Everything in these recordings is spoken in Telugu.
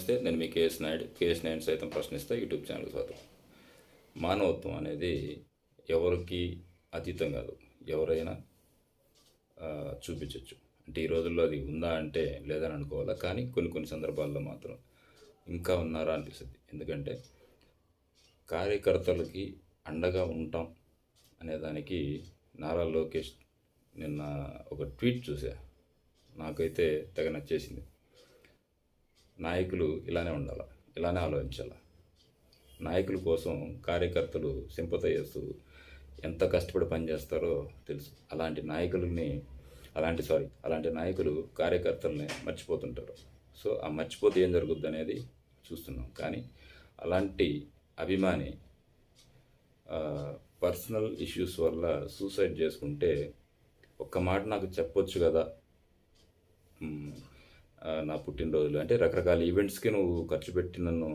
నమస్తే నేను మీ కేఎస్ నాయుడు. కేఎస్ నాయుడు సైతం ప్రశ్నిస్తా యూట్యూబ్ ఛానల్ స్వాగతం మానవత్వం అనేది ఎవరికి అతీతం కాదు. ఎవరైనా చూపించవచ్చు అంటే ఈ రోజుల్లో అది ఉందా అంటే లేదని అనుకోవాలా కానీ కొన్ని కొన్ని సందర్భాల్లో మాత్రం ఇంకా ఉన్నారా అనిపిస్తుంది. ఎందుకంటే కార్యకర్తలకి అండగా ఉంటాం అనే దానికి నారా లోకేష్ నిన్న ఒక ట్వీట్ చూసా. నాకైతే తెగ నచ్చేసింది. నాయకులు ఇలానే ఉండాలి ఇలానే ఆలోచించాలి. నాయకుల కోసం కార్యకర్తలు చేస్తూ ఎంత కష్టపడి పనిచేస్తారో తెలుసు. అలాంటి నాయకులని అలాంటి సారీ అలాంటి నాయకులు కార్యకర్తలని మర్చిపోతుంటారు. సో ఆ మర్చిపోతే ఏం జరుగుద్ది అనేది చూస్తున్నాం. కానీ అలాంటి అభిమాని పర్సనల్ ఇష్యూస్ వల్ల సూసైడ్ చేసుకుంటే ఒక్క మాట నాకు చెప్పొచ్చు కదా? నా పుట్టినరోజులు. అంటే రకరకాల ఈవెంట్స్కి నువ్వు ఖర్చు పెట్టి నన్ను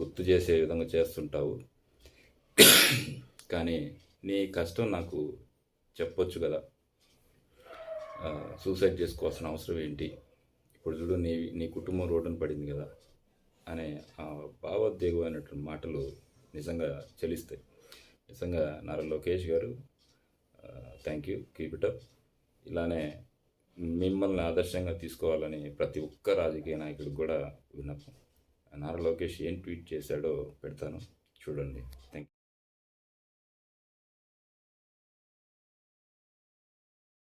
గుర్తు చేసే విధంగా చేస్తుంటావు. కానీ నీ కష్టం నాకు చెప్పొచ్చు కదా. సూసైడ్ చేసుకోవాల్సిన అవసరం ఏంటి? ఇప్పుడు చూడు నీ నీ కుటుంబం రోడ్డున పడింది కదా అనే ఆ భావోద్వేగమైనటువంటి మాటలు నిజంగా చెలిస్తాయి. నిజంగా Nara Lokesh garu thank you keep it up ఇలానే మిమ్మల్ని ఆదర్శంగా తీసుకోవాలని ప్రతి ఒక్క రాజకీయ నాయకుడికి కూడా విన్నపం. నారా లోకేష్ ఏం ట్వీట్ చేశాడో పెడతాను. చూడండి. థ్యాంక్